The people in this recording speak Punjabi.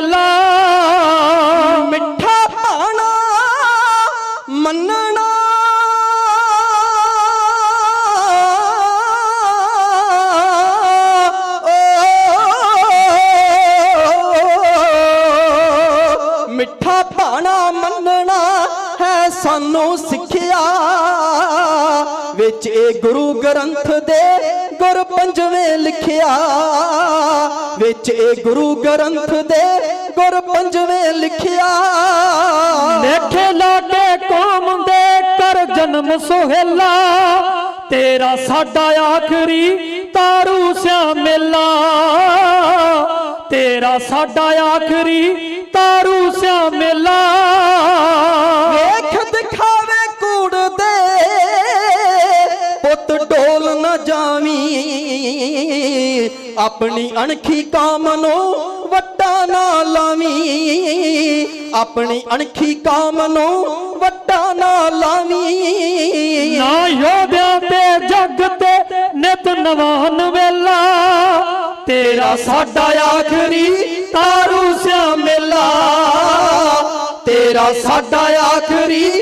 ਮੇਲਾ ਮਿੱਠਾ ਭਾਣਾ ਮੰਨਣਾ। ਓ, ਮਿੱਠਾ ਭਾਣਾ ਮੰਨਣਾ ਹੈ ਸਾਨੂੰ ਸਿੱਖਿਆ। ਵਿੱਚ ਇਹ ਗੁਰੂ ਗ੍ਰੰਥ ਦੇ ਗੁਰ ਪੰਜਵੇਂ ਲਿਖਿਆ। ਵਿੱਚ ਇਹ ਗੁਰੂ ਗ੍ਰੰਥ ਦੇ ਗੁਰ ਪੰਜਵੇਂ ਲਿਖਿਆ। ਦੇਖੇ ਲਾਡੇ ਕੌਮ ਦੇ ਕਰ ਜਨਮ ਸੋਹੇਲਾ, ਤੇਰਾ ਸਾਡਾ ਆਖਰੀ ਤਾਰੂ ਸਿਆ ਮੇਲਾ ਤੇਰਾ ਸਾਡਾ ਆਖਰੀ ਤਾਰੂ ਸਿਆ ਮੇਲਾ ਆਪਣੀ ਅਣਖੀ ਕਾਮ ਨੂੰ ਵੱਟਾ ਨਾ ਲਾਵੀਂ। ਆਪਣੀ ਅਣਖੀ ਕਾਮ ਨੂੰ ਵੱਟਾ ਨਾ ਲਾਵੀਂ। ਨਾ ਯੋਧਿਆਂ ਤੇ ਜੱਗ ਤੇ ਨਿਤ ਨਵਾਨ ਵੇਲਾ। ਤੇਰਾ ਸਾਡਾ ਆਖਰੀ ਤਾਰੂ ਸਿਆ ਮੇਲਾ। ਤੇਰਾ ਸਾਡਾ ਆਖਰੀ